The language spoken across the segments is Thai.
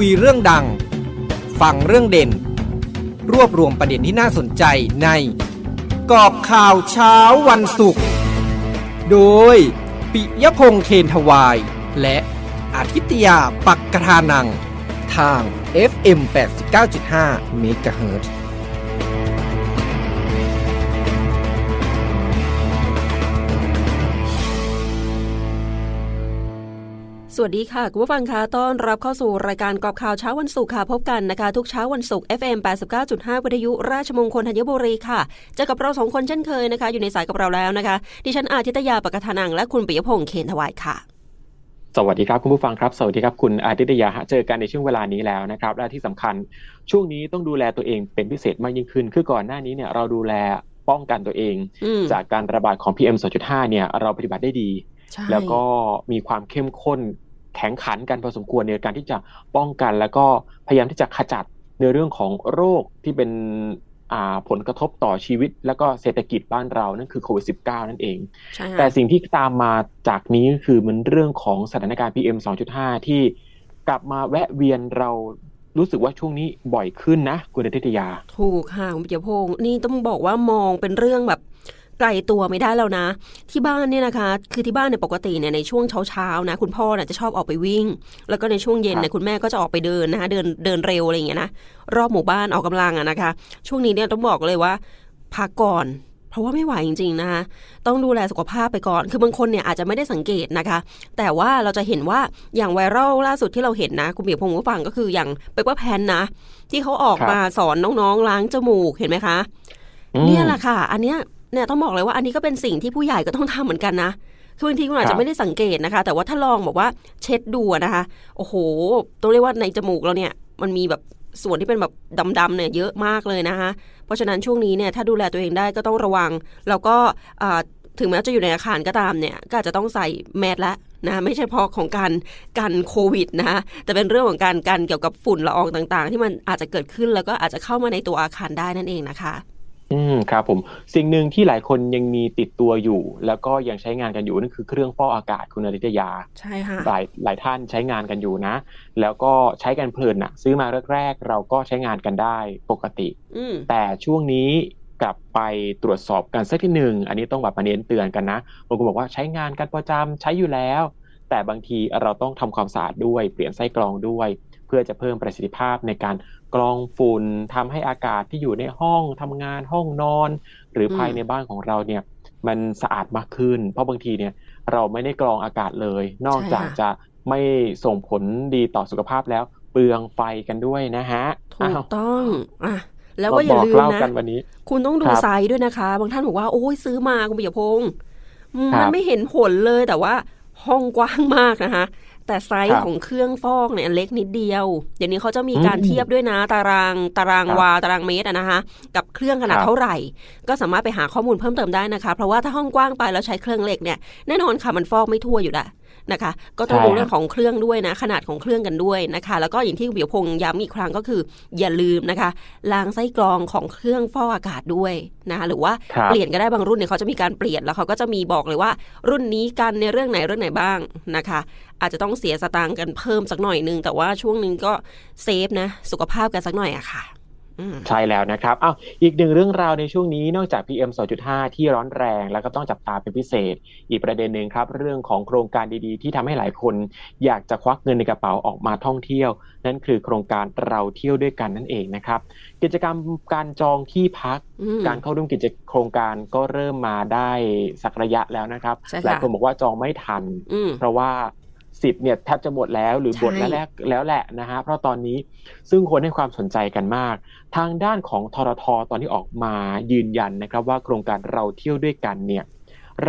คุยเรื่องดัง ฟังเรื่องเด่น รวบรวมประเด็นที่น่าสนใจในกอบข่าวเช้าวันศุกร์โดย ปิยพงษ์เทนทวาย และอาทิตยาปักกระทานัง ทาง FM 89.5 MHz สวัสดีค่ะ คุณผู้ฟังคะต้อนรับเข้าสู่รายการกรอบข่าวเช้าวันศุกร์ค่ะ พบกันนะคะ ทุกเช้าวันศุกร์ FM 89.5 วิทยุราชมงคลธัญบุรีค่ะเจอกับเราสองคนเช่นเคยนะคะ อยู่ในสายกับเราแล้วนะคะ ดิฉันอาทิตยาปกทานัง และคุณปิยพงษ์เคนทวายค่ะ สวัสดีครับคุณผู้ฟังครับ สวัสดีครับคุณอาทิตยาฮะเจอกันในช่วงเวลานี้แล้วนะครับ และที่สำคัญช่วงนี้ต้องดูแลตัวเองเป็นพิเศษมากยิ่งขึ้น คือก่อนหน้านี้เนี่ยเราดูแลป้องกันตัวเองอืมจากการระบาดของ PM 2.5เนี่ยเราปฏิบัติได้ดีใช่แล้วก็มีความเข้มข้น แข็งขันกันพอสมควรในการที่จะป้องกัน แล้วก็พยายามที่จะขจัดในเรื่องของโรคที่เป็นอ่าผลกระทบต่อชีวิต แล้วก็เศรษฐกิจบ้านเรานั่นคือโควิด -19 นั่นเองใช่ค่ะแต่สิ่งที่ตามมาจากนี้ก็คือมันเรื่องของสถานการณ์ PM 2.5 ที่กลับมาแวะเวียนเรารู้สึกว่าช่วงนี้บ่อยขึ้นนะ คุณอาทิตยา ถูกค่ะคุณปิยพงษ์นี่ต้องบอกว่ามองเป็นเรื่องแบบ ไกลตัวไม่ได้แล้วนะ ที่บ้านเนี่ยนะคะ คือที่บ้านเนี่ยปกติเนี่ยในช่วงเช้าๆนะคุณพ่อเนี่ยจะชอบออกไปวิ่ง แล้วก็ในช่วงเย็นเนี่ยครับคุณแม่ก็จะออกไปเดินนะคะเดินเดินเร็วอะไรอย่างเงี้ยนะรอบหมู่บ้านออกกำลังอะนะคะ ช่วงนี้เนี่ยต้องบอกเลยว่าพักก่อนเพราะว่าไม่ไหวจริงๆนะคะต้องดูแลสุขภาพไปก่อน คือบางคนเนี่ยอาจจะไม่ได้สังเกตนะคะ แต่ว่าเราจะเห็นว่าอย่างไวรัลล่าสุดที่เราเห็นนะ คุณเบียร์พงศ์ผู้ฟังก็คืออย่างเปเปอร์แพนนะ ที่เขาออกครับมาสอนน้องๆล้างจมูกเห็นไหมคะอืมเนี่ยแหละค่ะ อันเนี้ย เนี่ยต้องบอกเลยว่าอันนี้ก็เป็นสิ่งที่ผู้ใหญ่ก็ต้องทำเหมือนกันนะคือบางทีคุณอาจครัจะบไม่ได้สังเกตนะคะ แต่ว่าถ้าลองแบบว่าเช็ดดูอะนะคะ โอ้โหต้องเรียกว่าในจมูกเราเนี่ยมันมีแบบส่วนที่เป็นแบบดำๆเนี่ยเยอะมากเลยนะคะ เพราะฉะนั้นช่วงนี้เนี่ยถ้าดูแลตัวเองได้ก็ต้องระวัง แล้วก็อ่าถึงแม้จะอยู่ในอาคารก็ตามเนี่ยก็อาจจะต้องใส่แมสละนะไม่ใช่เพราะของการกันโควิดนะคะแต่เป็นเรื่องของการกันเกี่ยวกับฝุ่นละอองต่างๆ ที่มันอาจจะเกิดขึ้นแล้วก็อาจจะเข้ามาในตัวอาคารได้นั่นเองนะคะ อืมครับผมสิ่งหนึ่งที่หลายคนยังมีติดตัวอยู่ แล้วก็ยังใช้งานกันอยู่นั่นคือเครื่องฟอกอากาศคุณอาทิตยา ใช่ค่ะหลายหลายท่านใช้งานกันอยู่นะ แล้วก็ใช้กันเพลินนะซื้อมาแรกๆ เราก็ใช้งานกันได้ปกติอืมแต่ช่วงนี้กลับไปตรวจสอบกันสักทีหนึ่งอันนี้ต้องแบบมาเน้นเตือนกันนะบางคนบอกว่าใช้งานกันประจำใช้อยู่แล้ว แต่บางทีเราต้องทำความสะอาดด้วยเปลี่ยนไส้กรองด้วย เพื่อจะเพิ่มประสิทธิภาพในการ กรองฝุ่นทำให้อากาศที่อยู่ในห้องทำงานห้องนอน หรือภายในบ้านของเราเนี่ยมันสะอาดมากขึ้น เพราะบางทีเนี่ยเราไม่ได้กรองอากาศเลย นอกจากจะไม่ส่งผลดีต่อสุขภาพแล้ว เปลืองไฟกันด้วยนะฮะถูอ้ากวต้องอะแล้วก็อย่าบอกลืมเล่านะกันวันนี้คุณต้องดูครับไซส์ด้วยนะคะ บางท่านบอกว่าโอ้ยซื้อมาคุณปิยพงศ์อืมครับมันไม่เห็นผลเลยแต่ว่าห้องกว้างมากนะคะ แต่ไซคส์รับของเครื่องฟอกเนี่ยเล็กนิดเดียว เดี๋ยวนี้เขาจะมีการอืมเทียบด้วยนะ ตารางตารางครับวาตารางเมตรอะนะคะ กับเครื่องขนาดครับเท่าไหร่ ก็สามารถไปหาข้อมูลเพิ่มเติมได้นะคะ เพราะว่าถ้าห้องกว้างไปแล้วใช้เครื่องเล็กเนี่ยแน่นอนค่ะมันฟอกไม่ทั่วอยู่และ นะคะ ก็ต้องใช่ดูครับเรื่องของเครื่องด้วยนะ ขนาดของเครื่องกันด้วยนะคะ แล้วก็อย่างที่คุณปิยพงษ์ย้ำอีกครั้งก็คือ อย่าลืมนะคะล้างไส้กรองของเครื่องฟอกอากาศด้วยนะคะหรือว่าครับเปลี่ยนก็ได้บางรุ่นเนี่ยเขาจะมีการเปลี่ยนแล้วเขาก็จะมีบอกเลยว่า รุ่นนี้กันในเรื่องไหนเรื่องไหนบ้างนะคะ อาจจะต้องเสียสตางค์กันเพิ่มสักหน่อยนึงแต่ว่าช่วงนึงก็เซฟนะสุขภาพกันสักหน่อยอะค่ะอืม ใช่แล้วนะครับอ้าวอีกหนึ่งเรื่องราวในช่วงนี้นอกจาก PM 2.5 ที่ร้อนแรง แล้วก็ต้องจับตาเป็นพิเศษ อีกประเด็นหนึ่งครับ เรื่องของโครงการดีๆ ที่ทำให้หลายคน อยากจะควักเงินในกระเป๋าออกมาท่องเที่ยว นั่นคือโครงการเราเที่ยวด้วยกันนั่นเองนะครับ กิจกรรมการจองที่พักอืมการเข้าร่วมกิจโครงการก็เริ่มมาได้สักระยะแล้วนะครับใช่ค่ะหลายคนบอกว่าจองไม่ทันอืมเพราะว่า สิทธิ์เนี่ยแทบจะหมดแล้วหรือใช่หมดแล้วแหละแล้วแหละนะฮะเพราะตอนนี้ซึ่งคนให้ความสนใจกันมาก ทางด้านของทรทตอนที่ออกมายืนยันนะครับ ว่าโครงการเราเที่ยวด้วยกันเนี่ย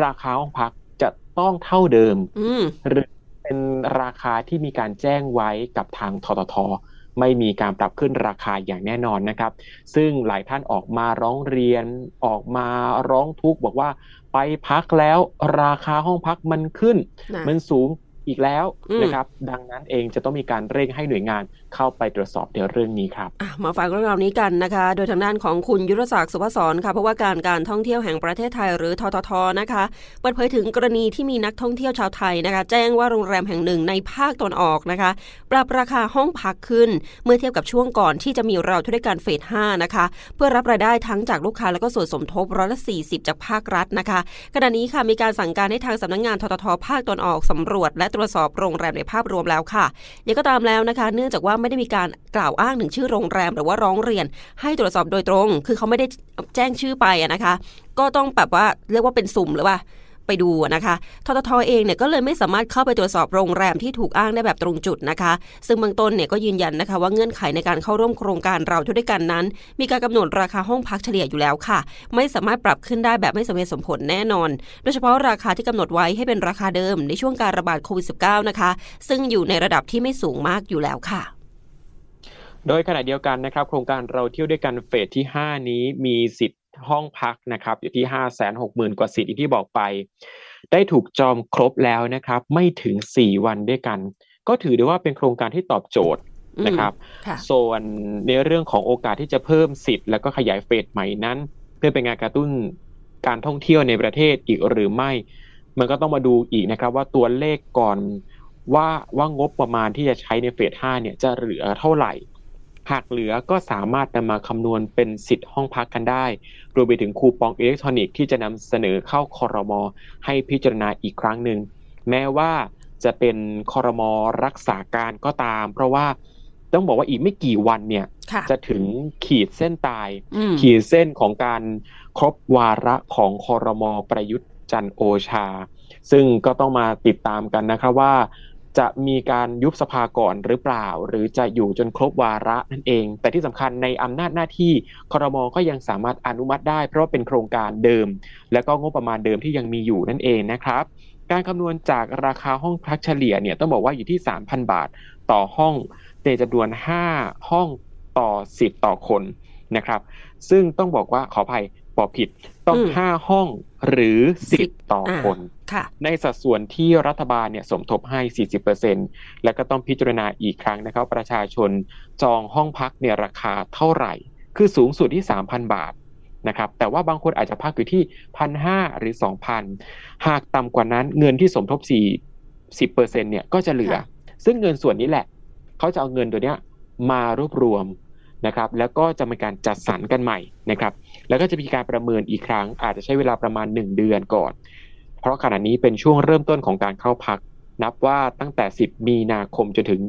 ราคาห้องพักจะต้องเท่าเดิมอืมหรือเป็นราคาที่มีการแจ้งไว้กับทางทททไม่มีการปรับขึ้นราคาอย่างแน่นอนนะครับ ซึ่งหลายท่านออกมาร้องเรียนออกมาร้องทุกข์บอกว่าไปพักแล้วราคาห้องพักมันขึ้นนะมันสูง อีกแล้วอืมนะครับ ดังนั้นเองจะต้องมีการเร่งให้หน่วยงานเข้าไปตรวจสอบในเรื่องนี้ครับอะมาฟังเรื่องราวนี้กันนะคะ โดยทางด้านของคุณยุทธศักดิ์สุภศรค่ะเพราะว่าการการท่องเที่ยวแห่งประเทศไทยหรือทททนะคะเปิดเผยถึงกรณีที่มีนักท่องเที่ยวชาวไทยนะคะ แจ้งว่าโรงแรมแห่งหนึ่งในภาคตะวันออกนะคะ ปรับราคาห้องพักขึ้น เมื่อเทียบกับช่วงก่อนที่จะมีเราทุรการเฟส5นะคะ เพื่อรับรายได้ทั้งจากลูกค้าแล้วก็ส่วนสมทบร้อยละ40 จากภาครัฐนะคะขณะนี้ค่ะมีการสั่งการให้ทางสำนักงงานทททภาคตะวันออกสำรวจและตรวจสอบโรงแรมในภาพรวมแล้วค่ะยังก็ตามแล้วนะคะ เนื่องจากว่าไม่ได้มีการกล่าวอ้างถึงชื่อโรงแรมหรือว่าร้องเรียน ให้ตรวจสอบโดยตรง คือเขาไม่ได้แจ้งชื่อไปนะคะ ก็ต้องแบบว่าเรียกว่าเป็นสุ่มหรือว่า ไปดูนะคะทททเองเนี่ยก็เลยไม่สามารถเข้าไปตรวจสอบโรงแรมที่ถูกอ้างได้แบบตรงจุดนะคะ ซึ่งเบื้องต้นเนี่ยก็ยืนยันนะคะว่าเงื่อนไขในการเข้าร่วมโครงการเราทุกด้วยกันนั้น มีการกำหนดราคาห้องพักเฉลี่ยอยู่แล้วค่ะ ไม่สามารถปรับขึ้นได้แบบไม่สมเหตุสมผลแน่นอน โดยเฉพาะราคาที่กำหนดไว้ให้เป็นราคาเดิมในช่วงการระบาดโควิด -19 นะคะ ซึ่งอยู่ในระดับที่ไม่สูงมากอยู่แล้วค่ะโดยขณะเดียวกันนะครับ โครงการเราเที่ยวด้วยกันเฟสที่ 5 นี้มีสิทธิ์ ห้องพักนะครับอยู่ที่ 5 6 0 0 0 0 กว่าสิทธิ์อย่างที่บอกไป ได้ถูกจองครบแล้วนะครับ ไม่ถึง 4 วันด้วยกัน ก็ถือได้ว่าเป็นโครงการที่ตอบโจทย์นะครับค่ะส่วนในเรื่องของโอกาสที่จะเพิ่มสิทธิ์แล้วก็ขยายเฟสใหม่นั้น เพื่อเป็นการกระตุ้นการท่องเที่ยวในประเทศอีกหรือไม่ มันก็ต้องมาดูอีกนะครับ ว่าตัวเลขก่อนว่าว่างบประมาณที่จะใช้ในเฟส 5 เนี่ยจะเหลือเท่าไหร่ หากเหลือก็สามารถนำมาคำนวณเป็นสิทธิ์ห้องพักกันได้ รวมไปถึงคูปองอิเล็กทรอนิกส์ที่จะนำเสนอเข้าคอรมอให้พิจารณาอีกครั้งหนึ่ง แม้ว่าจะเป็นคอรมอรักษาการก็ตาม เพราะว่าต้องบอกว่าอีกไม่กี่วันเนี่ยค่ะจะถึงขีดเส้นตายอืมขีดเส้นของการครบวาระของคอรมอประยุทธ์จันทร์โอชา ซึ่งก็ต้องมาติดตามกันนะครับว่า จะมีการยุบสภาก่อนหรือเปล่า หรือจะอยู่จนครบวาระนั่นเอง แต่ที่สำคัญในอำนาจหน้าที่คอรมอก็ยังสามารถอนุมัติได้ เพราะเป็นโครงการเดิม และก็งบประมาณเดิมที่ยังมีอยู่นั่นเองนะครับ การคำนวณจากราคาห้องพักเฉลี่ยเนี่ยต้องบอกว่าอยู่ที่ 3,000 บาทต่อห้องในจำนวน 5 ห้องต่อสิทธิ์ต่อคนนะครับ ซึ่งต้องบอกว่าขออภัย บอกผิด ต้องอืม5ห้องหรือสิทธิ์ต่ออาคนค่ะในสัดส่วนที่รัฐบาลเนี่ยสมทบให้ 40%และก็ต้องพิจารณาอีกครั้งนะครับ ประชาชนจองห้องพักเนี่ยราคาเท่าไหร่ คือสูงสุดที่ 3,000 บาทนะครับแต่ว่าบางคนอาจจะพักอยู่ที่ 1,500 หรือ 2,000 หากต่ำกว่านั้นเงินที่สมทบ4 10%เนี่ยก็จะเหลือค่ะซึ่งเงินส่วนนี้แหละ เขาจะเอาเงินตัวเนี้ยมารวบรวม นะครับแล้วก็จะมีการจัดสรรกันใหม่นะครับ แล้วก็จะมีการประเมินอีกครั้ง อาจจะใช้เวลาประมาณ 1 เดือนก่อน เพราะขณะนี้เป็นช่วงเริ่มต้นของการเข้าพัก นับว่าตั้งแต่ 10 มีนาคมจนถึง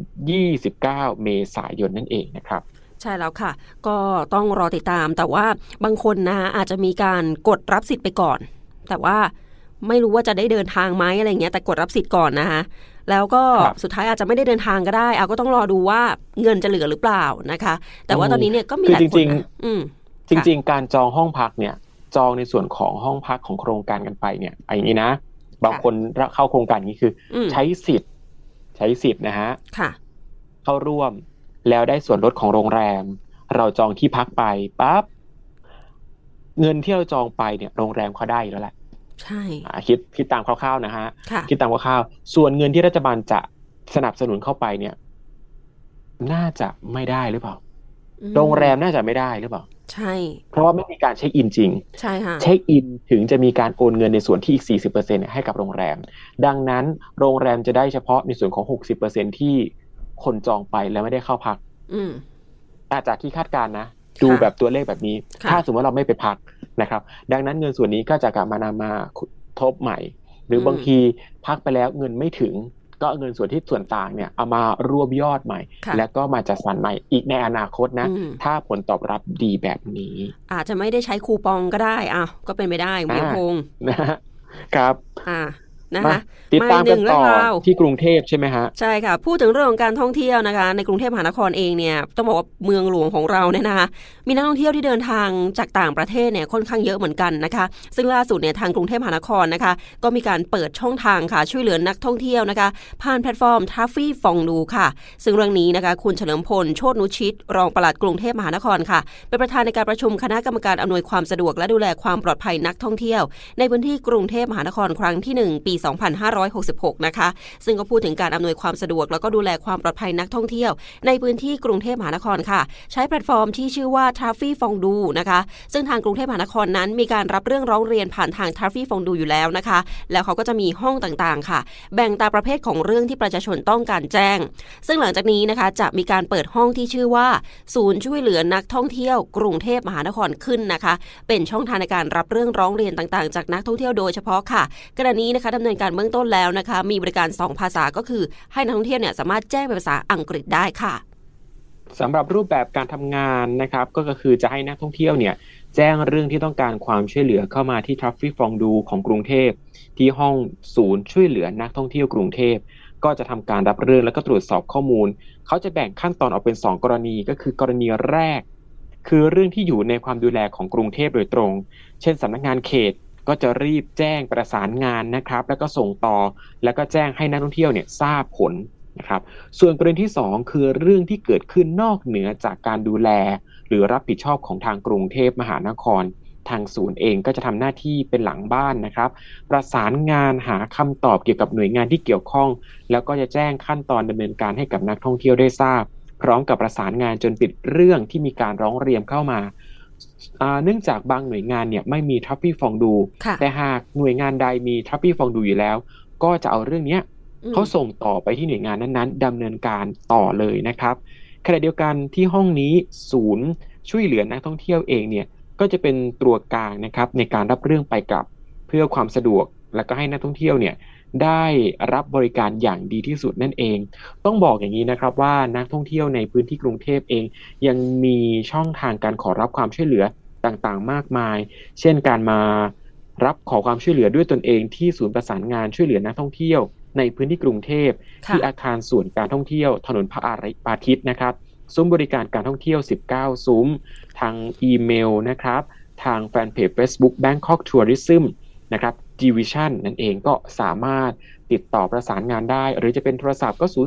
29 เมษายนนั่นเองนะครับใช่แล้วค่ะ ก็ต้องรอติดตามแต่ว่าบางคนนะอาจจะมีการกดรับสิทธิ์ไปก่อน แต่ว่า ไม่รู้ว่าจะได้เดินทางไหมอะไรเงี้ยแต่กดรับสิทธิ์ก่อนนะคะแล้วก็ครับสุดท้ายอาจจะไม่ได้เดินทางก็ได้เอาก็ต้องรอดูว่าเงินจะเหลือหรือเปล่านะคะ แต่ว่าตอนนี้เนี่ยก็มีหลายคือคจรินงๆนะอืมจริงๆการจองห้องพักเนี่ย จองในส่วนของห้องพักของโครงการกันไปเนี่ยไอ้อย่างนี้นะ บางคนเข้าโครงการนี้คืออมใช้สิทธิ์ ใช้สิทธิ์นะฮะค่ะเข้าร่วมแล้วได้ส่วนลดของโรงแรม เราจองที่พักไปปั๊บเงินที่เราจองไปเนี่ย โรงแรมเขาได้อยู่แล้วแหละ ใช่อ่าคิดคิดตามคร่าวๆนะฮะค่ะคิดตามคร่าวๆส่วนเงินที่รัฐบาลจะสนับสนุนเข้าไปเนี่ย น่าจะไม่ได้หรือเปล่าอืมโรงแรมน่าจะไม่ได้หรือเปล่า ใช่ เพราะว่าไม่มีการเช็คอินจริง ใช่ค่ะ เช็คอินถึงจะมีการโอนเงินในส่วนที่อีก 40%เนี่ยให้กับโรงแรม ดังนั้นโรงแรมจะได้เฉพาะในส่วนของ 60%ที่คนจองไปแล้วไม่ได้เข้าพัก อืมอาจากที่คาดการณ์นะ ดูแบบตัวเลขแบบนี้ค่ะถ้าสมมติว่าเราไม่ไปพัก นะครับ ดังนั้นเงินส่วนนี้ก็จะกลับมานำมาทบใหม่ หรืออบางทีพักไปแล้วเงินไม่ถึง ก็เอาเงินส่วนที่ส่วนต่างเนี่ยเอามารวบยอดใหม่ค่ะแล้วก็มาจัดสรรใหม่อีกในอนาคตนะอืมถ้าผลตอบรับดีแบบนี้ อาจจะไม่ได้ใช้คูปองก็ได้อ้าวก็เป็นไปได้คุณอ่าพงษ์นะฮะครับ อ่า นะมาคะติดตามกันต่อมาอีกหนึ่งเรื่องราวที่กรุงเทพใช่ไหมฮะใช่ค่ะ พูดถึงเรื่องของการท่องเที่ยวนะคะ ในกรุงเทพมหานครเองเนี่ยต้องบอกว่าเมืองหลวงของเราเนี่ยนะคะมีนักท่องเที่ยวที่เดินทางจากต่างประเทศเนี่ยค่อนข้างเยอะเหมือนกันนะคะ ซึ่งล่าสุดเนี่ยทางกรุงเทพมหานครนะคะ ก็มีการเปิดช่องทางค่ะช่วยเหลือนักท่องเที่ยวนะคะ ผ่านแพลตฟอร์มทัฟฟี่ฟองดูค่ะ ซึ่งเรื่องนี้นะคะ คุณเฉลิมพลโชตนุชิต รองปลัดกรุงเทพมหานครค่ะเป็นประธานในการประชุมคณะกรรมการอำนวยความสะดวก และดูแลความปลอดภัยนักท่องเที่ยว ในพื้นที่กรุงเทพมหานครครั้งที่ 1 ปี2566 นะคะ ซึ่งก็พูดถึงการอำนวยความสะดวก แล้วก็ดูแลความปลอดภัยนักท่องเที่ยว ในพื้นที่กรุงเทพมหานครค่ะ ใช้แพลตฟอร์มที่ชื่อว่า t r a f f y f o n d u นะคะ ซึ่งทางกรุงเทพมหานครนั้นมีการรับเรื่องร้องเรียนผ่านทาง t r a f f y f o n d u อยู่แล้วนะคะ แล้วเขาก็จะมีห้องต่างๆ ค่ะ แบ่งตามประเภทของเรื่องที่ประชาชนต้องการแจ้ง ซึ่งหลังจากนี้นะคะจะมีการเปิดห้องที่ชื่อว่า ศูนย์ช่วยเหลือนักท่องเที่ยว กรุงเทพมหานครขึ้นนะคะ เป็นช่องทางในการรับเรื่องร้องเรียนต่างๆ จากนักท่องเที่ยวโดยเฉพาะค่ะขณะนี้นะคะดำเนินการเบื้องต้นแล้วนะคะ มีบริการ 2 ภาษาก็คือ ให้นักท่องเที่ยวเนี่ยสามารถแจ้งเป็นภาษาอังกฤษได้ค่ะสำหรับรูปแบบการทำงานนะครับ ก็คือจะให้นักท่องเที่ยวเนี่ยแจ้งเรื่องที่ต้องการความช่วยเหลือเข้ามาที่ Traffic f o n d u ของกรุงเทพ ที่ห้องศูนย์ช่วยเหลือนักท่องเที่ยวกรุงเทพ ก็จะทำการรับเรื่องแล้วก็ตรวจสอบข้อมูล เขาจะแบ่งขั้นตอนออกเป็น 2 กรณีก็คือกรณีแรก คือเรื่องที่อยู่ในความดูแลของกรุงเทพโดยตรง เช่นสำนักงานเขต ก็จะรีบแจ้งประสานงานนะครับ แล้วก็ส่งต่อแล้วก็แจ้งให้นักท่องเที่ยวเนี่ยทราบผลนะครับ ส่วนกรณีที่ 2 คือเรื่องที่เกิดขึ้นนอกเหนือจากการดูแล หรือรับผิดชอบของทางกรุงเทพมหานคร ทางศูนย์เองก็จะทำหน้าที่เป็นหลังบ้านนะครับ ประสานงานหาคำตอบเกี่ยวกับหน่วยงานที่เกี่ยวข้อง แล้วก็จะแจ้งขั้นตอนดำเนินการให้กับนักท่องเที่ยวได้ทราบ พร้อมกับประสานงานจนปิดเรื่องที่มีการร้องเรียนเข้ามา เนื่องจากบางหน่วยงานเนี่ยไม่มีทัฟฟี่ฟองดูค่ะแต่หากหน่วยงานใดมีทัฟฟี่ฟองดูอยู่แล้ว ก็จะเอาเรื่องเนี้ยอืมเขาส่งต่อไปที่หน่วยงานนั้นๆดำเนินการต่อเลยนะครับขณะเดียวกันที่ห้องนี้ศูนย์ช่วยเหลือนักท่องเที่ยวเองเนี่ยก็จะเป็นตัวกลางนะครับในการรับเรื่องไปกลับ เพื่อความสะดวกแล้วก็ให้นักท่องเที่ยวเนี่ย ได้รับบริการอย่างดีที่สุดนั่นเอง ต้องบอกอย่างนี้นะครับว่านักท่องเที่ยวในพื้นที่กรุงเทพเอง ยังมีช่องทางการขอรับความช่วยเหลือต่างๆ มากมาย เช่นการมารับขอความช่วยเหลือด้วยตนเองที่ศูนย์ประสานงานช่วยเหลือนักท่องเที่ยวในพื้นที่กรุงเทพค่ะที่อาคารส่วนการท่องเที่ยว ถนนพระอาริปาทิตย์นะครับ ซุ้มบริการการท่องเที่ยว 19 ซุ้ม ทางอีเมลนะครับ ทางแฟนเพจ Facebook Bangkok Tourism นะครับ Division นั่นเองก็สามารถติดต่อประสานงานได้ หรือจะเป็นโทรศัพท์ก็ 02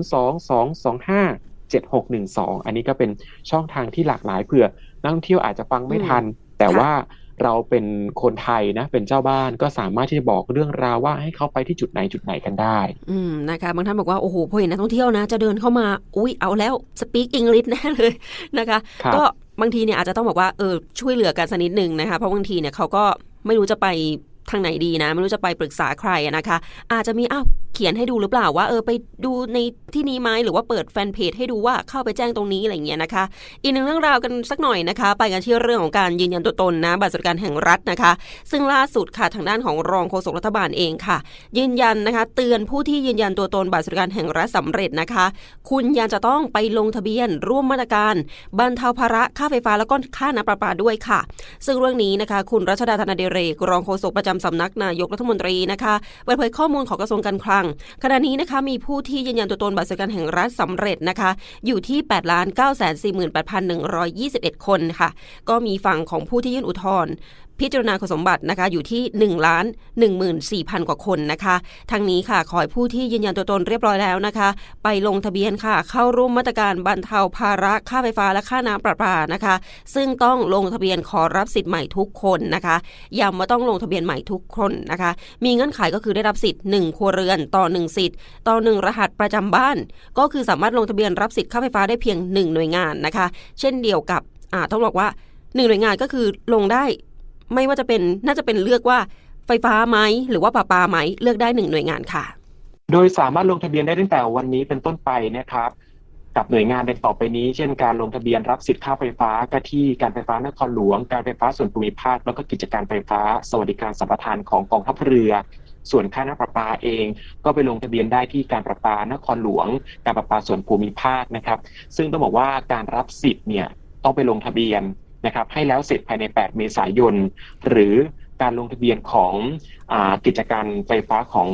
225 7612 อันนี้ก็เป็นช่องทางที่หลากหลายเผื่อนักท่องเที่ยวอาจจะฟังไม่ทัน แต่ค่ะว่าเราเป็นคนไทยนะ เป็นเจ้าบ้านก็สามารถที่จะบอกเรื่องราวว่าให้เขาไปที่จุดไหนจุดไหนกันได้ อืมนะคะบางท่านบอกว่า โอ้โหพอเห็นนักท่องเที่ยวนะ จะเดินเข้ามา อุ้ยเอาแล้วสปีกอังกฤษแน่เลยนะคะครับก็บางทีเนี่ยอาจจะต้องบอกว่าเออช่วยเหลือกันสักนิดหนึ่งนะคะ เพราะบางทีเนี่ยเขาก็ไม่รู้จะไป ทางไหนดีนะ ไม่รู้จะไปปรึกษาใครนะคะ อาจจะมีอ้าวเขียนให้ดูหรือเปล่าว่าเออไปดูในที่นี้ไหมหรือว่าเปิดแฟนเพจให้ดูว่าเข้าไปแจ้งตรงนี้อะไรเงี้ยนะคะ อีกหนึ่งเรื่องราวกันสักหน่อยนะคะ ไปกันที่เรื่องของการยืนยันตัวตนนะบัตรสวัสดิการแห่งรัฐนะคะ ซึ่งล่าสุดค่ะทางด้านของรองโฆษกรัฐบาลเองค่ะ ยืนยันนะคะ เตือนผู้ที่ยืนยันตัวตนบัตรสวัสดิการแห่งรัฐสำเร็จนะคะ คุณยังจะต้องไปลงทะเบียนร่วมมาตรการบรรเทาภาระค่าไฟฟ้าแล้วก็ค่าน้ำประปาด้วยค่ะ ซึ่งเรื่องนี้นะคะ คุณรัชดาธนเดเรกรองโฆษกประจำสำนักนายกรัฐมนตรีนะคะเปิดเผยข้อมูลของกระทรวงการคลัง ขณะนี้นะคะมีผู้ที่ยืนยันตัวตนบัตรสวัสดิการแห่งรัฐสำเร็จนะคะอยู่ที่8 9 4 8 1 2 1 คนค่ะ ก็มีฝั่งของผู้ที่ยื่นอุทธรณ์ พิจารณาคุณสมบัตินะคะอยู่ที่ 1 ล้าน14,000 กว่าคนนะคะทั้งนี้ค่ะขอให้ผู้ที่ยืนยันตัวตนเรียบร้อยแล้วนะคะ ไปลงทะเบียนค่ะ เข้าร่วมมาตรการบรรเทาภาระค่าไฟฟ้าและค่าน้ำประปานะคะ ซึ่งต้องลงทะเบียนขอรับสิทธิ์ใหม่ทุกคนนะคะย้ำว่าต้องลงทะเบียนใหม่ทุกคนนะคะ มีเงื่อนไขก็คือได้รับสิทธิ์ 1 ครัวเรือนต่อ 1 สิทธิ์ ต่อ 1 รหัสประจำบ้าน ก็คือสามารถลงทะเบียนรับสิทธิ์ค่าไฟฟ้าได้เพียง 1 หน่วยงานนะคะ เช่นเดียวกับอ่าต้องบอกว่า 1 หน่วยงานก็คือลงได้ ไม่ว่าจะเป็นน่าจะเป็นเลือกว่าไฟฟ้าไหมหรือว่าประปาไหมเลือกได้1หน่วยงานค่ะ โดยสามารถลงทะเบียนได้ตั้งแต่วันนี้เป็นต้นไปนะครับ กับหน่วยงานดังต่อไปนี้ เช่นการลงทะเบียนรับสิทธิ์ค่าไฟฟ้าก็ที่การไฟฟ้านครหลวง การไฟฟ้าส่วนภูมิภาคแล้วก็กิจการไฟฟ้า สวัสดิการสัมปทานของกองทัพเรือ ส่วนค่าน้ำประปาเอง ก็ไปลงทะเบียนได้ที่การประปานครหลวง การประปาส่วนภูมิภาคนะครับ ซึ่งต้องบอกว่าการรับสิทธิ์เนี่ยต้องไปลงทะเบียน นะครับให้แล้วเสร็จภายใน 8 เมษายน หรือการลงทะเบียนของอกิจการไฟฟ้าของ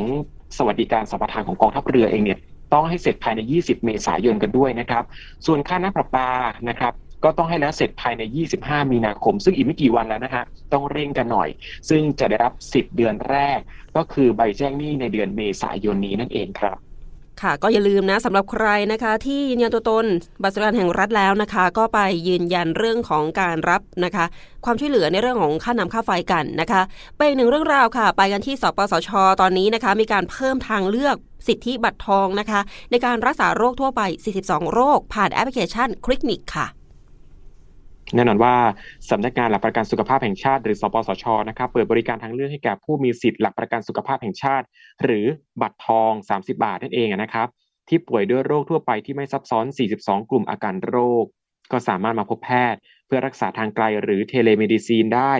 สวัสดิการสัมปทานของกองทัพเรือเองเนี่ยต้องให้เสร็จภายใน 20 เมษายนกันด้วยนะครับ ส่วนค่าน้ำประปานะครับก็ต้องให้แล้วเสร็จภายใน 25 มีนาคม ซึ่งอีกไม่กี่วันแล้วนะฮะ ต้องเร่งกันหน่อย ซึ่งจะได้รับสิทธิ์เดือนแรก ก็คือใบแจ้งหนี้ในเดือนเมษายนนี้นั่นเองครับ ค่ะก็อย่าลืมนะสำหรับใครนะคะ ที่ยืนยันตัวตนบัตรสวัสดิการแห่งรัฐแล้วนะคะ ก็ไปยืนยันเรื่องของการรับนะคะ ความช่วยเหลือในเรื่องของค่าน้ำค่าไฟกันนะคะไปอีกหนึ่งเรื่องราวค่ะ ไปกันที่สปสช ตอนนี้นะคะ มีการเพิ่มทางเลือกสิทธิบัตรทองนะคะ ในการรักษาโรคทั่วไป 42 โรค ผ่านแอปพลิเคชันคลิกนิกค่ะ แน่นอนว่าสำนักงานหลักประกันสุขภาพแห่งชาติ หรือสปสชนะครับเปิดบริการทางเลือกให้แก่ผู้มีสิทธิ์หลักประกันสุขภาพแห่งชาติ หรือบัตรทอง 30 บาทนั่นเองนะครับที่ป่วยด้วยโรคทั่วไปที่ไม่ซับซ้อน 42 กลุ่มอาการโรค ก็สามารถมาพบแพทย์ เพื่อรักษาทางไกลหรือเทเลเมดิซีนได้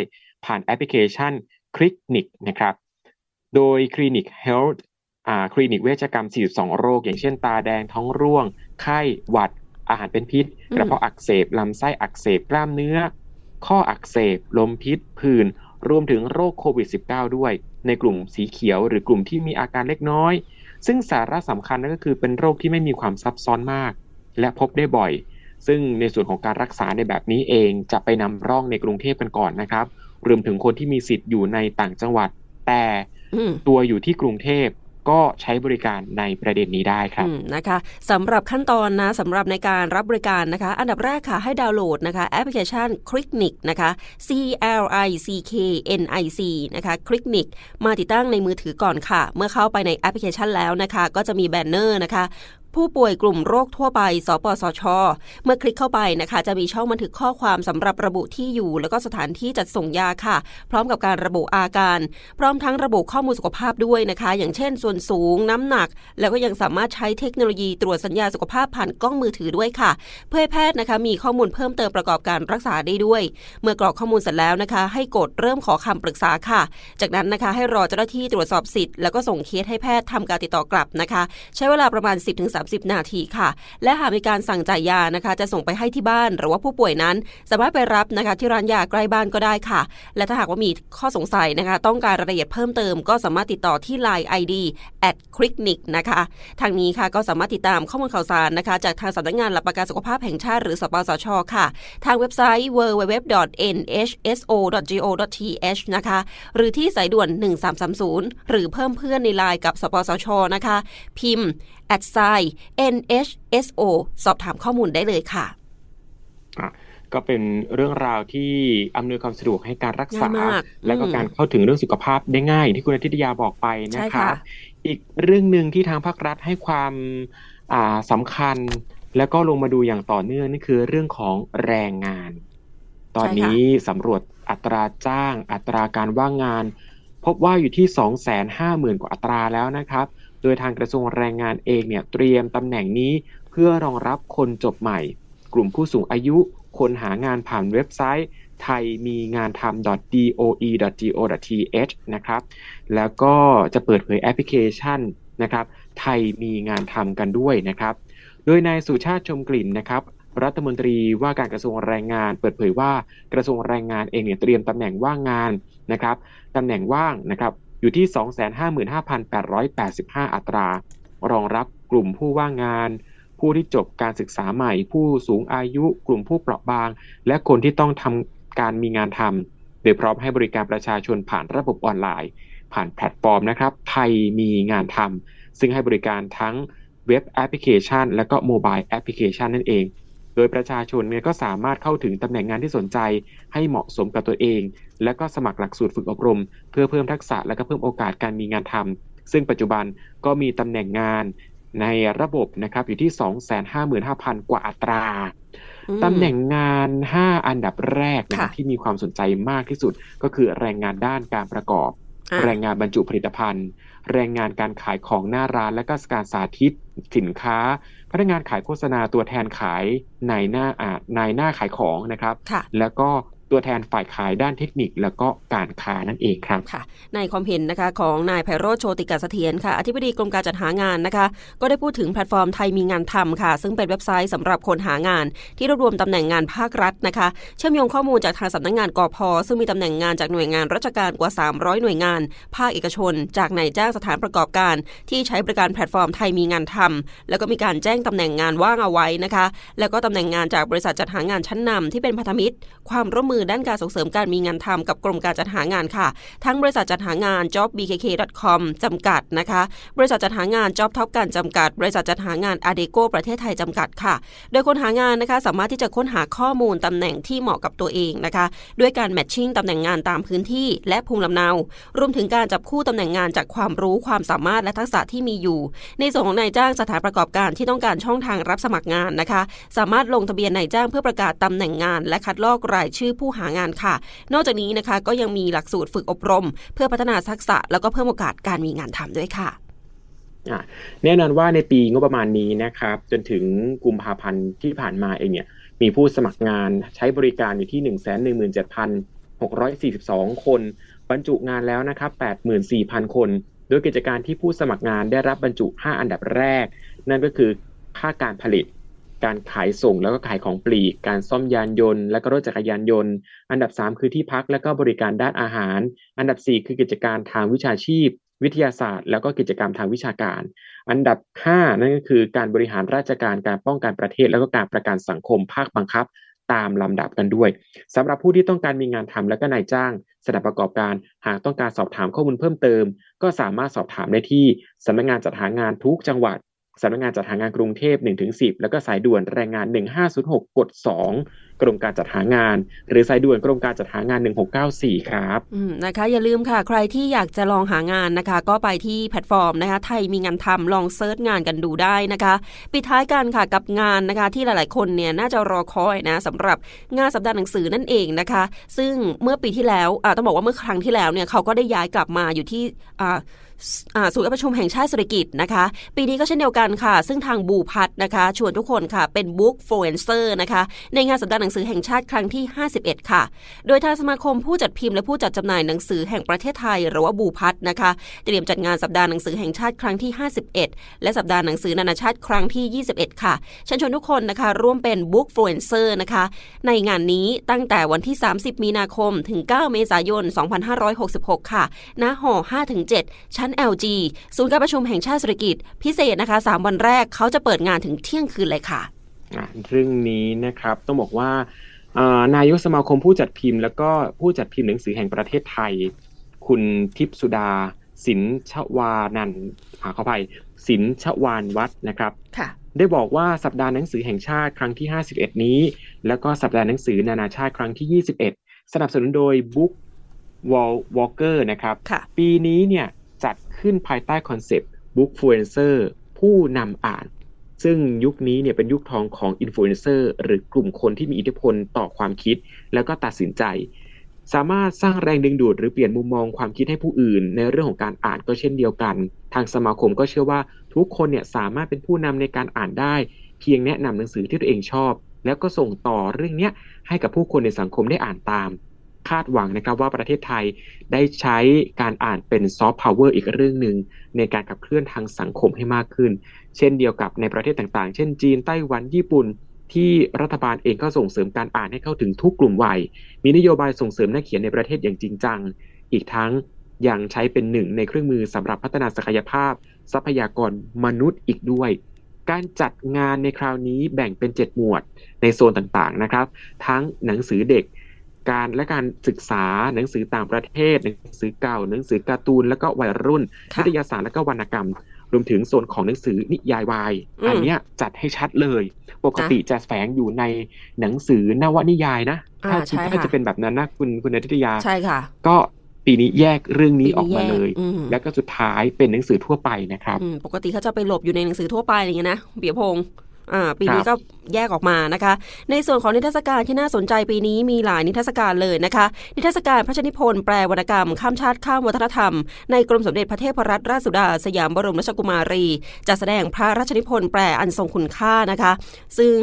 ผ่านแอปพลิเคชันคลิกนิกนะครับโดยคลินิกเฮลท์คลินิกเวชกรรม 42 โรค อย่างเช่นตาแดงท้องร่วง ไข้หวัด อาหารเป็นพิษอืมกระเพาะอักเสบลำไส้อักเสบกล้ามเนื้อ ข้ออักเสบ ลมพิษผื่นรวมถึงโรคโควิด -19 ด้วย ในกลุ่มสีเขียวหรือกลุ่มที่มีอาการเล็กน้อย ซึ่งสาระสำคัญนั่นก็คือเป็นโรคที่ไม่มีความซับซ้อนมาก และพบได้บ่อย ซึ่งในส่วนของการรักษาในแบบนี้เองจะไปนำร่องในกรุงเทพกันก่อนนะครับรวมถึงคนที่มีสิทธิ์อยู่ในต่างจังหวัด แต่อืมตัวอยู่ที่กรุงเทพ ก็ใช้บริการในประเด็นนี้ได้ครับนะคะสำหรับขั้นตอนนะสำหรับในการรับบริการนะคะ อันดับแรกค่ะให้ดาวน์โหลดนะคะแอปพลิเคชันคลิกนิกนะคะ C L I C K N I C นะคะคลิกนิกมาติดตั้งในมือถือก่อนค่ะ เมื่อเข้าไปในแอปพลิเคชันแล้วนะคะ ก็จะมีแบนเนอร์นะคะ ผู้ป่วยกลุ่มโรคทั่วไป สปสช เมื่อคลิกเข้าไปนะคะ จะมีช่องบันทึกข้อความสำหรับระบุที่อยู่ แล้วก็สถานที่จัดส่งยาค่ะ พร้อมกับการระบุอาการ พร้อมทั้งระบุข้อมูลสุขภาพด้วยนะคะ อย่างเช่น ส่วนสูงน้ำหนัก แล้วก็ยังสามารถใช้เทคโนโลยีตรวจสัญญาสุขภาพผ่านกล้องมือถือด้วยค่ะ เพื่อให้แพทย์นะคะมีข้อมูลเพิ่มเติมประกอบการรักษาได้ด้วย เมื่อกรอกข้อมูลเสร็จแล้วนะคะ ให้กดเริ่มขอคำปรึกษาค่ะ จากนั้นนะคะให้รอเจ้าหน้าที่ตรวจสอบสิทธิ์แล้วก็ส่งเคสให้แพทย์ทำการติดต่อกลับนะคะ ใช้เวลาประมาณ 10-30นาทีค่ะ และหากมีการสั่งจ่ายยานะคะ จะส่งไปให้ที่บ้านหรือว่าผู้ป่วยนั้น สามารถไปรับนะคะที่ร้านยาใกล้บ้านก็ได้ค่ะ และถ้าหากว่ามีข้อสงสัยนะคะ ต้องการรายละเอียดเพิ่มเติมก็สามารถติดต่อที่ Line ID at clinic นะคะทางนี้ค่ะก็สามารถติดตามข้อมูลข่าวสารนะคะ จากทางสำนักงานหลักประกันสุขภาพแห่งชาติหรือสปสชค่ะ ทางเว็บไซต์ www.nhso.go.th นะคะ หรือที่สายด่วน 1330 หรือเพิ่มเพื่อนในไลน์กับสปสชนะคะ พิมพ์ at sign nhso สอบถามข้อมูลได้เลยค่ะก็เป็นเรื่องราวที่อำนวยความสะดวกให้การรักษาง่ายมากแล้วก็อืมการเข้าถึงเรื่องสุขภาพได้ง่ายอย่างที่คุณอาทิตยาบอกไปนะใช่ครัค่ะบอีกเรื่องหนึ่งที่ทางภาครัฐให้ความอ่าสำคัญ แล้วก็ลงมาดูอย่างต่อเนื่องนี่คือเรื่องของแรงงาน ตอนนี้สำรวจอัตราจ้าง อัตราการว่างงาน พบว่าอยู่ที่ 250,000 กว่าอัตราแล้วนะครับ โดยทางกระทรวงแรงงานเองเนี่ยเตรียมตำแหน่งนี้เพื่อรองรับคนจบใหม่ กลุ่มผู้สูงอายุ คนหางานผ่านเว็บไซต์ไทยมีงานทำ doe.go.th นะครับ แล้วก็จะเปิดเผยแอปพลิเคชันนะครับ ไทยมีงานทำกันด้วยนะครับ โดยนายสุชาติชมกลิ่นนะครับ รัฐมนตรีว่าการกระทรวงแรงงาน เปิดเผยว่ากระทรวงแรงงานเองเนี่ยเตรียมตำแหน่งว่างงานนะครับตำแหน่งว่างนะครับ อยู่ที่ 255,885 อัตรา รองรับกลุ่มผู้ว่างงาน ผู้ที่จบการศึกษาใหม่ ผู้สูงอายุ กลุ่มผู้เปราะบาง และคนที่ต้องทำการมีงานทำโดยพร้อมให้บริการประชาชนผ่านระบบออนไลน์ ผ่านแพลตฟอร์มนะครับ ไทยมีงานทำซึ่งให้บริการทั้งเว็บแอปพลิเคชัน และก็โมบายแอปพลิเคชันนั่นเอง โดยประชาชนเนี่ยก็สามารถเข้าถึงตำแหน่งงานที่สนใจ ให้เหมาะสมกับตัวเอง และก็สมัครหลักสูตรฝึกอบรม เพื่อเพิ่มทักษะและก็เพิ่มโอกาสการมีงานทำซึ่งปัจจุบันก็มีตำแหน่งงานในระบบนะครับอยู่ที่ 255,000 กว่าอัตราอืมตำแหน่งงาน 5 อันดับแรกนะค่ะที่มีความสนใจมากที่สุด ก็คือแรงงานด้านการประกอบอะแรงงานบรรจุผลิตภัณฑ์ แรงงานการขายของหน้าร้านและก็การสาธิตสินค้า พนักงานขายโฆษณาตัวแทนขายในหน้าอ่านายหน้าขายของนะครับค่ะแล้วก็ ตัวแทนฝ่ายขายด้านเทคนิคแล้วก็การค้านั่นเองครับค่ะ ในความเห็นนะคะของนายไพโรจน์โชติกาเสถียรค่ะอธิบดีกรมการจัดหางานนะคะ ก็ได้พูดถึงแพลตฟอร์มไทยมีงานทำค่ะ ซึ่งเป็นเว็บไซต์สำหรับคนหางาน ที่รวบรวมตำแหน่งงานภาครัฐนะคะ เชื่อมโยงข้อมูลจากทางสำนักงานกพซึ่งมีตำแหน่งงานจากหน่วยงานราชการกว่า 300 หน่วยงาน ภาคเอกชน จากนายจ้างสถานประกอบการ ที่ใช้บริการแพลตฟอร์มไทยมีงานทำแล้วก็มีการแจ้งตำแหน่งงานว่างเอาไว้นะคะ แล้วก็ตำแหน่งงานจากบริษัทจัดหางานชั้นนำที่เป็นพันธมิตร ความร่วมมือมือด้านการส่งเสริมการมีงานทำกับกรมการจัดหางานค่ะ ทั้งบริษัทจัดหางาน jobbkk.com จำกัดนะคะ บริษัทจัดหางาน Job Top การจำกัด บริษัทจัดหางาน Adeco ประเทศไทยจำกัดค่ะ โดยคนหางานนะคะสามารถที่จะค้นหาข้อมูลตำแหน่งที่เหมาะกับตัวเองนะคะ ด้วยการแมทชิ่งตำแหน่งงานตามพื้นที่ และภูมิลำเนา รวมถึงการจับคู่ตำแหน่งงานจากความรู้ความสามารถและทักษะที่มีอยู่ ในส่วนของนายจ้างสถานประกอบการที่ต้องการช่องทางรับสมัครงานนะคะ สามารถลงทะเบียนนายจ้างเพื่อประกาศตำแหน่งงาน และคัดลอกรายชื่อผูู้้หางานค่ะ นอกจากนี้นะคะก็ยังมีหลักสูตรฝึกอบรม เพื่อพัฒนาทักษะแล้วก็เพิ่มโอกาสการมีงานทำด้วยค่ะอะแน่นอนว่าในปีงบประมาณนี้นะครับ จนถึงกุมภาพันธ์ที่ผ่านมาเองเนี่ยมีผู้สมัครงานใช้บริการอยู่ที่ 1 1 7 642 คน บรรจุงานแล้วนะครับ 84,000 คน โดยกิจการที่ผู้สมัครงานได้รับบรรจุ 5 อันดับแรก นั่นก็คือภาคการผลิต การขายส่งแล้วก็ขายของปลีก การซ่อมยานยนต์ และก็รถจักรยานยนต์ อันดับ 3 คือที่พักและก็บริการด้านอาหาร อันดับ 4 คือกิจการทางวิชาชีพ วิทยาศาสตร์ แล้วก็กิจกรรมทางวิชาการ อันดับ 5 นั่นก็คือการบริหารราชการการป้องกันประเทศ แล้วก็การประกันสังคมภาคบังคับตามลำดับกันด้วยสำหรับผู้ที่ต้องการมีงานทำและก็นายจ้างสถานประกอบการหากต้องการสอบถามข้อมูลเพิ่มเติม ก็สามารถสอบถามได้ที่สำนักงานจัดหางานทุกจังหวัด สำนักงานจัดหางานกรุงเทพ1-10 แล้วก็สายด่วนแรงงาน 1506 กด 2 กรมการจัดหางาน หรือสายด่วนกรมการจัดหางาน 1694 ครับอืมนะคะ อย่าลืมค่ะ ใครที่อยากจะลองหางานนะคะ ก็ไปที่แพลตฟอร์มนะคะ ไทยมีงานทำลองเซิร์ชงานกันดูได้นะคะ ปิดท้ายกันค่ะกับงานนะคะ ที่หลายๆ คนเนี่ยน่าจะรอคอยนะสำหรับงานสัปดาห์หนังสือนั่นเองนะคะ ซึ่งเมื่อปีที่แล้วอ่าต้องบอกว่าเมื่อครั้งที่แล้วเนี่ยเขาก็ได้ย้ายกลับมาอยู่ที่อ่า ศูนย์ประชุมแห่งชาติเศรษฐกิจนะคะ ปีนี้ก็เช่นเดียวกันค่ะ ซึ่งทางบูพัดนะคะ ชวนทุกคนค่ะเป็นบุ๊กโฟนเซอร์นะคะในงานสัปดาห์หนังสือแห่งชาติครั้งที่ 51 ค่ะ โดยทางสมาคมผู้จัดพิมพ์และผู้จัดจำหน่ายหนังสือแห่งประเทศไทยหรือว่าบูพัดนะคะ เตรียมจัดงานสัปดาห์หนังสือแห่งชาติครั้งที่ 51 และสัปดาห์หนังสือนานาชาติครั้งที่ 21 ค่ะเชิญชวนทุกคนนะคะ ร่วมเป็นบุ๊กโฟนเซอร์นะคะในงานนี้ตั้งแต่วันที่ 30 มีนาคม ถึง 9 เมษายน 2566 ค่ะณหอ5-7ชั้น LG ศูนย์การประชุมแห่งชาติเศรษฐกิจพิเศษนะคะ 3 วันแรกเขาจะเปิดงานถึงเที่ยงคืนเลยค่ะอะเรื่องนี้นะครับต้องบอกว่าอ่านายกสมาคมผู้จัดพิมพ์ แล้วก็ผู้จัดพิมพ์หนังสือแห่งประเทศไทย คุณทิพย์สุดา สินชวานันท์อ่าขออภัยสินชวานวัฒน์นะครับค่ะได้บอกว่าสัปดาห์หนังสือแห่งชาติครั้งที่ 51 นี้ แล้วก็สัปดาห์หนังสือนานาชาติครั้งที่ 21 สนับสนุนโดย Book Wall Walker นะครับค่ะปีนี้เนี่ยจัด ขึ้นภายใต้คอนเซปต์ Bookfluencer ผู้นำอ่าน ซึ่งยุคนี้เนี่ยเป็นยุคทองของอินฟลูเอนเซอร์หรือกลุ่มคนที่มีอิทธิพลต่อความคิด แล้วก็ตัดสินใจ สามารถสร้างแรงดึงดูดหรือเปลี่ยนมุมมองความคิดให้ผู้อื่น ในเรื่องของการอ่านก็เช่นเดียวกัน ทางสมาคมก็เชื่อว่าทุกคนเนี่ยสามารถเป็นผู้นำในการอ่านได้ เพียงแนะนำหนังสือที่ตัวเองชอบ แล้วก็ส่งต่อเรื่องเนี้ยให้กับผู้คนในสังคมได้อ่านตาม คาดหวังนะครับว่าประเทศไทยได้ใช้การอ่านเป็นซอฟต์พาวเวอร์อีกเรื่องหนึ่งในการขับเคลื่อนทางสังคมให้มากขึ้น เช่นเดียวกับในประเทศต่างๆ เช่นจีนไต้หวันญี่ปุ่น ที่รัฐบาลเองก็ส่งเสริมการอ่านให้เข้าถึงทุกกลุ่มวัย มีนโยบายส่งเสริมนักเขียนในประเทศอย่างจริงจัง อีกทั้งยังใช้เป็นหนึ่งในเครื่องมือสำหรับพัฒนาศักยภาพ ทรัพยากรมนุษย์อีกด้วย การจัดงานในคราวนี้แบ่งเป็น 7 หมวดในโซนต่างๆนะครับ ทั้งหนังสือเด็ก การและการศึกษาหนังสือต่างประเทศ หนังสือเก่า หนังสือการ์ตูน แล้วก็วัยรุ่นค่ะวิทยาศาสตร์และก็วรรณกรรม รวมถึงโซนของหนังสือนิยายวายอืมอันเนี้ยจัดให้ชัดเลย ปกติจะแฝงอยู่ในหนังสือนวนิยายนะอ่าถ้าใช่ถ้าค่ะจะเป็นแบบนั้นนะคุณคุณนิตยาใช่ค่ะ ก็ปีนี้แยกเรื่องนี้ปีนี้ออกมาเลยแยกอืมแล้วก็สุดท้ายเป็นหนังสือทั่วไปนะครับอืมปกติเขาจะไปหลบอยู่ในหนังสือทั่วไปอะไรอย่างเงี้ยนะเบียพงศ์อ่า ปีนี้ครัก็บแยกออกมานะคะ ในส่วนของนิทรรศการที่น่าสนใจปีนี้มีหลายนิทรรศการเลยนะคะ นิทรรศการพระชนิพนธ์แปลวรรณกรรม ข้ามชาติข้ามวัฒนธรรม ในกรมสมเด็จพระเทพรัตนราชสุดาสยามบรมราชกุมารี จะแสดงพระราชนิพนธ์แปลอันทรงคุณค่านะคะ ซึ่ง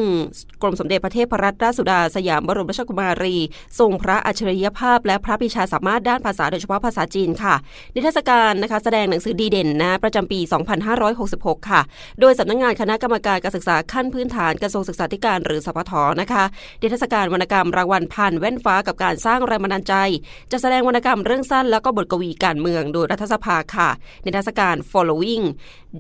กรมสมเด็จพระเทพรัตนราชสุดาสยามบรมราชกุมารีทรงพระอัจฉริยภาพ และพระปรีชาสามารถด้านภาษาโดยเฉพาะภาษาจีนค่ะ นิทรรศการนะคะแสดงหนังสือดีเด่นนะประจำปี 2566 ค่ะ โดยสำนักงานคณะกรรมการการศึกษาขั้นพื้นฐานกระทรวงศึกษาธิการหรือสพทนะคะนิทรรศการวรรณกรรมรางวัลผ่านแว่นฟ้ากับการสร้างแรงบันดาลใจ จะแสดงวรรณกรรมเรื่องสั้นแล้วก็บทกวีการเมืองโดยรัฐสภาค่ะนิทรรศการ following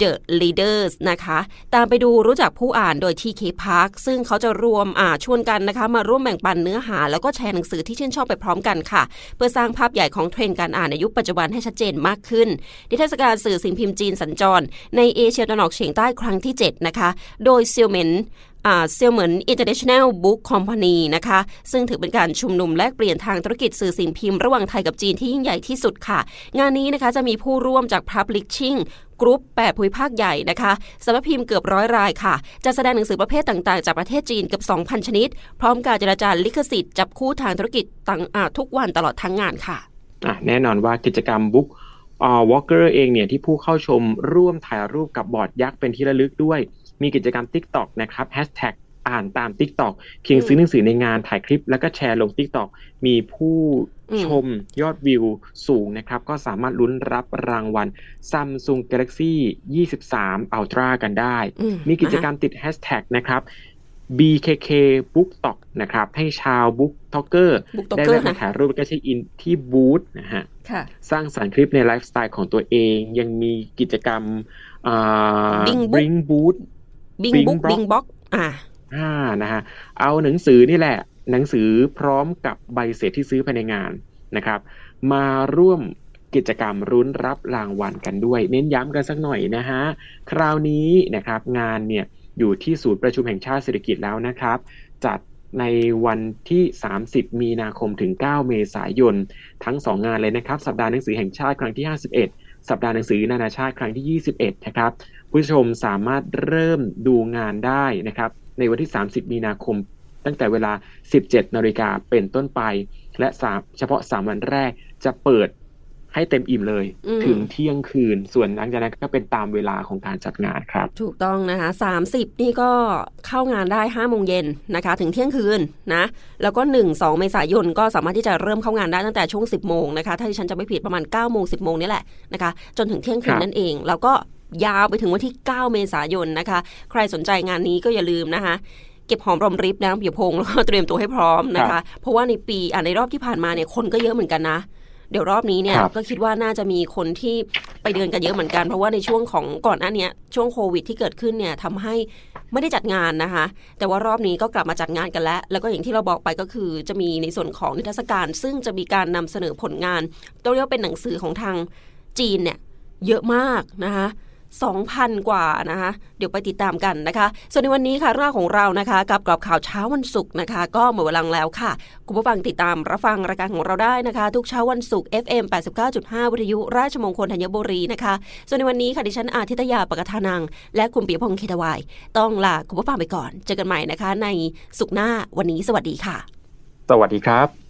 the leaders นะคะ ตามไปดูรู้จักผู้อ่านโดย TK Park ซึ่งเขาจะรวมอ่าชวนกันนะคะ มาร่วมแบ่งปันเนื้อหา แล้วก็แชร์หนังสือที่ชื่นชอบไปพร้อมกันค่ะ เพื่อสร้างภาพใหญ่ของเทรนด์การอ่านในยุคปัจจุบันให้ชัดเจนมากขึ้นนิทรรศการสื่อสิ่งพิมพ์จีนสัญจร ในเอเชียตะวันออกเฉียงใต้ครั้งที่ 7 นะคะ โดยเซียวเหมินอ่าเซียวเหมิน International Book Company นะคะ ซึ่งถือเป็นการชุมนุมแลกเปลี่ยนทางธุรกิจสื่อสิ่งพิมพ์ระหว่างไทยกับจีนที่ยิ่งใหญ่ที่สุดค่ะ งานนี้นะคะจะมีผู้ร่วมจาก Publishing กรุ๊ปแปดภูมิภาคใหญ่นะคะสำนักพิมพ์เกือบร้อยรายค่ะ จะแสดงหนังสือประเภทต่างๆ จากประเทศจีนเกือบ 2,000 ชนิด พร้อมการเจรจาลิขสิทธิ์จับคู่ทางธุรกิจต่างทุกวันตลอดทั้งงานค่ะอะแน่นอนว่ากิจกรรมบุ๊กอ่าวอลเกอร์เองเนี่ยที่ผู้เข้าชมร่วมถ่ายรูปกับบอร์ดยักษ์เป็นที่ระลึกด้วย มีกิจกรรม TikTok นะครับแฮชแท็กอ่านตาม TikTok เพียงอืมซื้อหนังสือในงานถ่ายคลิป แล้วก็แชร์ลง TikTok มีผู้อืมชมยอดวิวสูงนะครับ ก็สามารถลุ้นรับรางวัล Samsung Galaxy 23 Ultra กันได้อืมีกิจกรรมติดแฮชแท็กนะครับ BKK Book Talk นะครับ ให้ชาว Book Talker บุ๊กต็อกได้เกอแวะร์มานะถ่ายรูปแล้วก็เช็คอินที่บูธนะฮะค่ะสร้างสรรค์คลิปในไลฟ์สไตล์ของตัวเอง ยังมีกิจกรรมอ่า Bing Book Bring Boot บิง Bing บุ๊ก Block บิงบ็อกอ่า อ่านะฮะเอาหนังสือนี่แหละ หนังสือพร้อมกับใบเสร็จที่ซื้อภายในงานนะครับ มาร่วมกิจกรรมรุ้นรับรางวัลกันด้วย เน้นย้ำกันสักหน่อยนะฮะคราวนี้นะครับงานเนี่ยอยู่ที่ศูนย์ประชุมแห่งชาติเศรษฐกิจแล้วนะครับ จัดในวันที่ 30 มีนาคมถึง 9 เมษายน ทั้ง 2 งานเลยนะครับ สัปดาห์หนังสือแห่งชาติครั้งที่ 51 สัปดาห์หนังสือนานาชาติครั้งที่ 21 นะครับ ผู้ชมสามารถเริ่มดูงานได้นะครับ ในวันที่ 30 มีนาคม ตั้งแต่เวลา 17 นาฬิกาเป็นต้นไป และเฉพาะ 3 วันแรกจะเปิด ให้เต็มอิ่มเลยอืมถึงเที่ยงคืน ส่วนหลังจากนั้นก็เป็นตามเวลาของการจัดงานครับ ถูกต้องนะคะ 30 นี่ก็เข้างานได้5โมงเย็นนะคะ ถึงเที่ยงคืนนะ แล้วก็ 1 2 เมษายนก็สามารถที่จะเริ่มเข้างานได้ตั้งแต่ช่วง 10 โมงนะคะ ถ้าที่ฉันจะไม่ผิดประมาณ9โมง10โมงนี่แหละนะคะ จนถึงเที่ยงคืคนรับนั่นเอง แล้วก็ยาวไปถึงวันที่ 9 เมษายนนะคะ ใครสนใจงานนี้ก็อย่าลืมนะคะเก็บหอมรอมริบนะเปียพงษ์แล้วก็เตรียมตัวให้พร้อมนะคะ เพราะว่าในปีอะในรอบที่ผ่านมาเนี่ยคนก็เยอะเหมือนกันนะ เดี๋ยวรอบนี้เนี่ยครับก็คิดว่าน่าจะมีคนที่ไปเดินกันเยอะเหมือนกัน เพราะว่าในช่วงของก่อนหน้าเนี้ยช่วงโควิดที่เกิดขึ้นเนี่ยทำให้ไม่ได้จัดงานนะคะ แต่ว่ารอบนี้ก็กลับมาจัดงานกันแล้ว แล้วก็อย่างที่เราบอกไปก็คือจะมีในส่วนของนิทรรศการ ซึ่งจะมีการนำเสนอผลงานต้องเรียกว่าเป็นหนังสือของทางจีนเนี่ยเยอะมากนะคะ 2,000 กว่านะคะเดี๋ยวไปติดตามกันนะคะ ส่วนในวันนี้ค่ะเรื่องของเรานะคะ กับกรอบข่าวเช้าวันศุกร์นะคะ ก็หมดเวลาแล้วค่ะ คุณผู้ฟังติดตามรับฟังรายการของเราได้นะคะ ทุกเช้าวันศุกร์ FM 89.5 วิทยุราชมงคลธัญบุรีนะคะ ส่วนในวันนี้ค่ะดิฉันอาทิตยาปกทานัง และคุณปียพงษ์เคทวายต้องลาคุณผู้ฟังไปก่อน เจอกันใหม่นะคะ ในศุกร์หน้าวันนี้สวัสดีค่ะ สวัสดีครับ